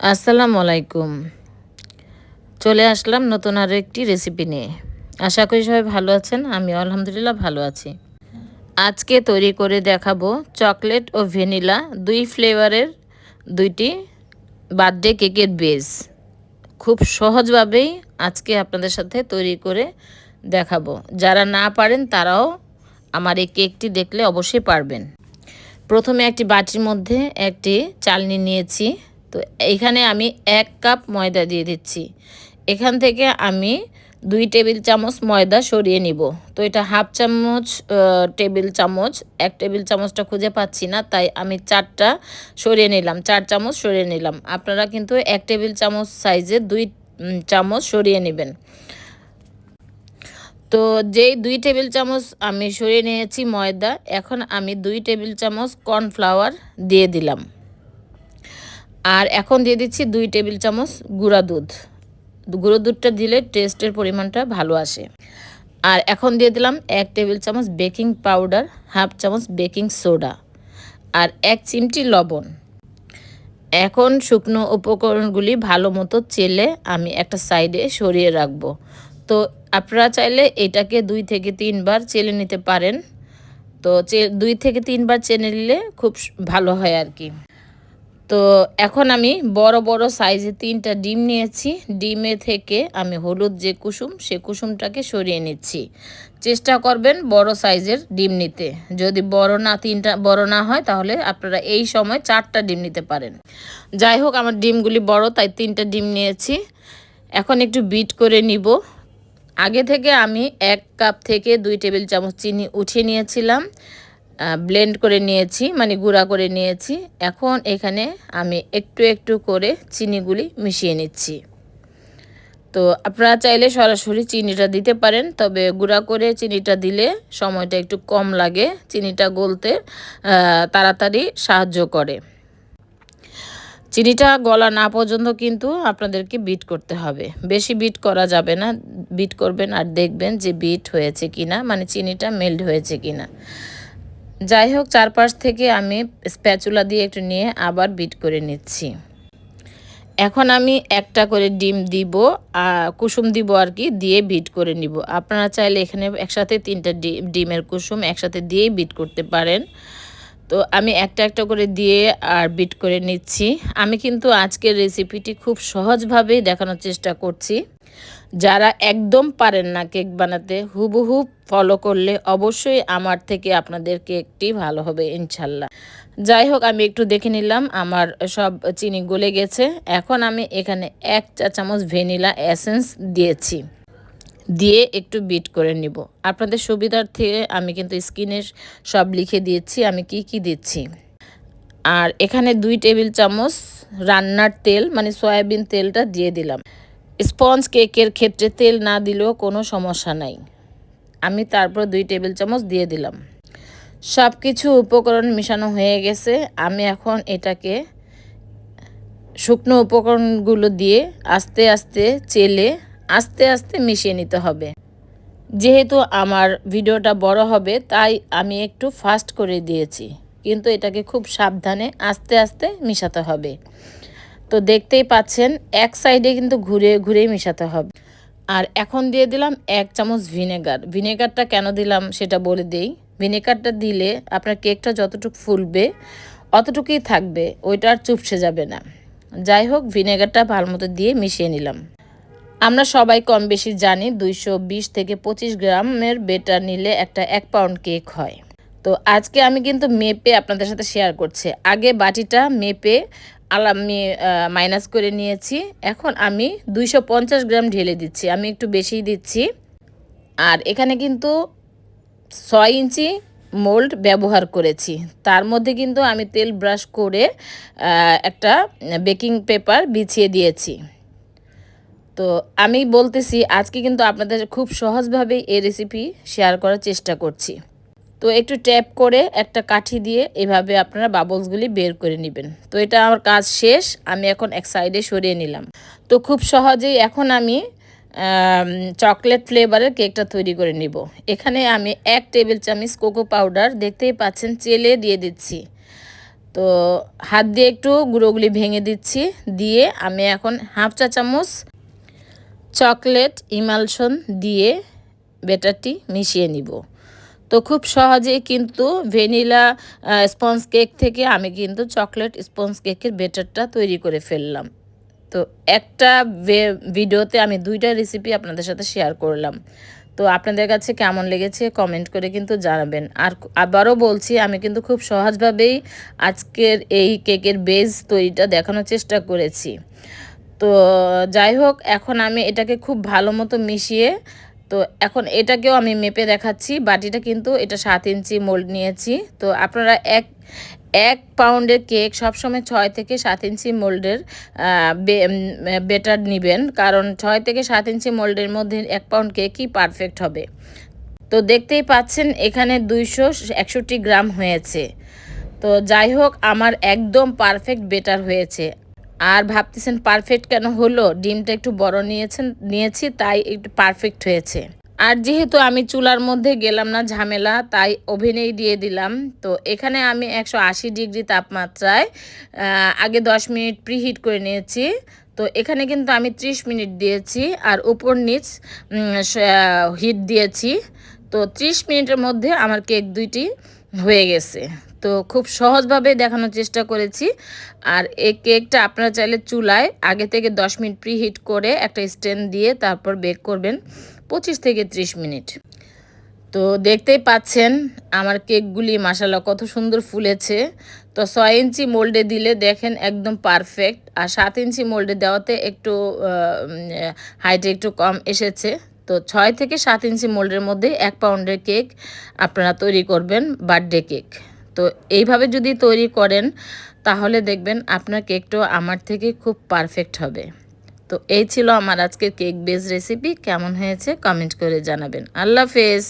আসসালামু আলাইকুম। চলে আসলাম নতুন আরও একটি রেসিপি নিয়ে। আশা করি সবাই ভালো আছেন আমি আলহামদুলিল্লাহ ভালো আছি। আজকে তৈরি করে দেখাবো চকলেট ও ভ্যানিলা, দুই ফ্লেভারের দুইটি বার্থডে কেকের বেস। খুব সহজভাবেই আজকে আপনাদের সাথে তৈরি করে দেখাবো। যারা না পারেন, তারাও আমার এই কেকটি দেখলে অবশ্যই পারবেন। প্রথমে একটি বাটির মধ্যে একটি চালনি নিয়েছি। তো এখানে আমি এক কাপ ময়দা দিয়ে দিচ্ছি। এখান থেকে আমি দুই টেবিল চামচ ময়দা সরিয়ে নিব। তো এটা হাফ চামচ টেবিল চামচ, এক টেবিল চামচটা খুঁজে পাচ্ছি না, তাই আমি চারটা সরিয়ে নিলাম, চার চামচ সরিয়ে নিলাম। আপনারা কিন্তু এক টেবিল চামচ সাইজে দুই চামচ সরিয়ে নেবেন। তো যেই দুই টেবিল চামচ আমি সরিয়ে নিয়েছি ময়দা, এখন আমি দুই টেবিল চামচ কর্নফ্লাওয়ার দিয়ে দিলাম। আর এখন দিয়ে দিচ্ছি দুই টেবিল চামচ গুঁড়া দুধ। গুঁড়ো দুধটা দিলে টেস্টের পরিমাণটা ভালো আসে। আর এখন দিয়ে দিলাম এক টেবিল চামচ বেকিং পাউডার, হাফ চামচ বেকিং সোডা আর এক চিমটি লবণ। এখন শুকনো উপকরণগুলি ভালো মতো চেলে আমি একটা সাইডে সরিয়ে রাখব। তো আপনারা চাইলে এটাকে দুই থেকে তিনবার চেলে নিতে পারেন। তো দুই থেকে তিনবার চেনে নিলে খুব ভালো হয় আর কি। তো এখন আমি বড় বড় সাইজে তিনটা ডিম নিয়েছি। ডিমে থেকে আমি হলুদ যে কুসুম, সে কুসুমটাকে সরিয়ে নিচ্ছি। চেষ্টা করবেন বড় সাইজের ডিম নিতে। যদি বড় না, তিনটা বড় না হয়, তাহলে আপনারা এই সময় চারটা ডিম নিতে পারেন। যাই হোক, আমার ডিমগুলি বড়, তাই তিনটা ডিম নিয়েছি। এখন একটু বিট করে নিব। আগে থেকে আমি এক কাপ থেকে দুই টেবিল চামচ চিনি উঠিয়ে নিয়েছিলাম। ব্লেন্ড করে নিয়েছি মানে গুঁড়া করে নিয়েছি। এখন এখানে আমি একটু একটু করে চিনিগুলি মিশিয়ে নিচ্ছি। তো আপনারা চাইলে সরাসরি চিনিটা দিতে পারেন, তবে গুঁড়া করে চিনিটা দিলে সময়টা একটু কম লাগে। চিনিটা গলতে তাড়াতাড়ি সাহায্য করে। চিনিটা গলা না পর্যন্ত কিন্তু আপনাদেরকে বিট করতে হবে। বেশি বিট করা যাবে না। বিট করবেন আর দেখবেন যে বিট হয়েছে কিনা মানে চিনিটা মেল্ট হয়েছে কিনা। যাই হোক চারপাশ থেকে আমি স্প্যাচুলা দিয়ে একটু নিয়ে আবার বিট করে নিচ্ছি। এখন আমি একটা করে ডিম দিব কুসুম দিব আর কি, দিয়ে বিট করে নিব। আপনারা চাইলে এখানে একসাথে তিনটা ডিমের কুসুম একসাথে দিয়েই বিট করতে পারেন। তো আমি একটা একটা করে দিয়ে আর বিট করে নিচ্ছি। আমি কিন্তু আজকের রেসিপিটি খুব সহজভাবেই দেখানোর চেষ্টা করছি। যারা একদম পারেন না কেক বানাতে, হুবহু ফলো করলে অবশ্যই আমার থেকে আপনাদের কেকটি ভালো হবে, ইনশাল্লাহ। যাই হোক, আমি একটু দেখে নিলাম, আমার সব চিনি গলে গেছে। এখন আমি এখানে এক চা চামচ ভ্যানিলা এসেন্স দিয়েছি। দিয়ে একটু বিট করে নিব। আপনাদের সুবিধার্থে আমি কিন্তু স্কিনের সব লিখে দিয়েছি, আমি কি কি দিচ্ছি? আর এখানে দুই টেবিল চামচ রান্নার তেল মানে সয়াবিন তেলটা দিয়ে দিলাম। স্পঞ্জ কেকের ক্ষেত্রে তেল না দিলেও কোনো সমস্যা নাই। আমি তারপর দুই টেবিল চামচ দিয়ে দিলাম। সব কিছু উপকরণ মেশানো হয়ে গেছে। আমি এখন এটাকে শুকনো উপকরণগুলো দিয়ে আস্তে আস্তে চেলে আস্তে আস্তে মিশিয়ে নিতে হবে। যেহেতু আমার ভিডিওটা বড় হবে, তাই আমি একটু ফাস্ট করে দিয়েছি। কিন্তু এটাকে খুব সাবধানে আস্তে আস্তে মিশাতে হবে। তো দেখতেই পাচ্ছেন, এক সাইডে কিন্তু ঘুরে ঘুরে মিশাতে হবে। আর এখন দিয়ে দিলাম এক চামচ ভিনেগার। ভিনেগারটা কেন দিলাম সেটা বলে দেই। ভিনেগারটা দিলে আপনার কেকটা যতটুকু ফুলবে, অতটুকুই থাকবে, ওইটা আর চুপসে যাবে না। যাই হোক, ভিনেগারটা ভালো মতো দিয়ে মিশিয়ে নিলাম। আমরা সবাই কম বেশি জানি দুইশো বিশ থেকে পঁচিশ গ্রামের বেটার নিলে একটা এক পাউন্ড কেক হয়। তো আজকে আমি কিন্তু মেপে আপনাদের সাথে শেয়ার করছি। আগে বাটিটা মেপে আলামি মাইনাস করে নিয়েছি। এখন আমি দুইশো পঞ্চাশ গ্রাম ঢেলে দিচ্ছি। আমি একটু বেশিই দিচ্ছি। আর এখানে কিন্তু ছয় ইঞ্চি মোল্ড ব্যবহার করেছি। তার মধ্যে কিন্তু আমি তেল ব্রাশ করে একটা বেকিং পেপার বিছিয়ে দিয়েছি। তো আমি বলতেছি, আজকে কিন্তু আপনাদের খুব সহজভাবে এই রেসিপি শেয়ার করার চেষ্টা করছি। তো একটু ট্যাপ করে একটা কাঠি দিয়ে এভাবে আপনারা বাবলসগুলি বের করে নেবেন। তো এটা আমার কাজ শেষ, আমি এখন এক সাইডে সরিয়ে নিলাম। তো খুব সহজেই এখন আমি চকলেট ফ্লেভারের কেকটা তৈরি করে নিব। এখানে আমি এক টেবিল চামচ কোকো পাউডার দেখতেই পাচ্ছেন চেলে দিয়ে দিচ্ছি। তো হাত দিয়ে একটু গুঁড়োগুলি ভেঙে দিচ্ছি, দিয়ে আমি এখন হাফ চা চামচ চকলেট ইমালশন দিয়ে বেটারটি মিশিয়ে নিব। তো খুব সহজেই কিন্তু ভ্যানিলা স্পঞ্জ কেক থেকে আমি কিন্তু চকলেট স্পঞ্জ কেকের বেটারটা তৈরি করে ফেললাম। তো একটা ভিডিওতে আমি দুইটা রেসিপি আপনাদের সাথে শেয়ার করলাম। তো আপনাদের কাছে কেমন লেগেছে কমেন্ট করে কিন্তু জানাবেন। আর আবারও বলছি, আমি কিন্তু খুব সহজভাবেই আজকের এই কেকের বেজ তৈরিটা দেখানোর চেষ্টা করেছি। তো যাই হোক, এখন আমি এটাকে খুব ভালো মতো মিশিয়ে তো এখন এটাকেও আমি মেপে দেখাচ্ছি, বাটিটা কিন্তু এটা সাত ইঞ্চি মোল্ড নিয়েছি। তো আপনারা এক এক পাউন্ডের কেক সবসময় ছয় থেকে সাত ইঞ্চি মোল্ডের বেটার নেবেন, কারণ ছয় থেকে সাত ইঞ্চি মোল্ডের মধ্যে এক পাউন্ড কেকই পারফেক্ট হবে। তো দেখতেই পাচ্ছেন এখানে দুইশো একষট্টি গ্রাম হয়েছে। তো যাই হোক, আমার একদম পারফেক্ট বেটার হয়েছে। আর ভাবতেছেন পারফেক্ট কেন হলো? ডিমটা একটু বড় নিয়েছেন, নিয়েছি, তাই একটু পারফেক্ট হয়েছে। আর যেহেতু আমি চুলার মধ্যে গেলাম না ঝামেলা, তাই ওভেনেই দিয়ে দিলাম। তো এখানে আমি একশো আশি ডিগ্রি তাপমাত্রায় আগে দশ মিনিট প্রিহিট করে নিয়েছি। তো এখানে কিন্তু আমি 30 মিনিট দিয়েছি আর উপর নিচ হিট দিয়েছি। তো 30 মিনিটের মধ্যে আমার কেক দুইটি হয়ে গেছে। তো খুব সহজভাবে দেখানোর চেষ্টা করেছি। আর এই কেকটা আপনারা চাইলে চুলায় আগে থেকে 10 মিনিট প্রিহিট করে একটা স্ট্যান্ড দিয়ে তারপর বেক করবেন পঁচিশ থেকে 30 মিনিট। তো দেখতেই পাচ্ছেন আমার কেকগুলি মাসালা কত সুন্দর ফুলেছে। তো ছয় ইঞ্চি মোল্ডে দিলে দেখেন একদম পারফেক্ট। আর সাত ইঞ্চি মোল্ডে দেওয়াতে একটু হাইটে একটু কম এসেছে। তো ছয় থেকে সাত ইঞ্চি মোল্ডের মধ্যে এক পাউন্ডের কেক আপনারা তৈরি করবেন বার্থডে কেক। তো এইভাবে যদি তৈরি করেন, তাহলে দেখবেন আপনার কেকটাও আমার থেকে খুব পারফেক্ট হবে। তো এই ছিল আমার আজকের কেক বেস রেসিপি কেমন হয়েছে কমেন্ট করে জানাবেন। আল্লাহ হাফেজ!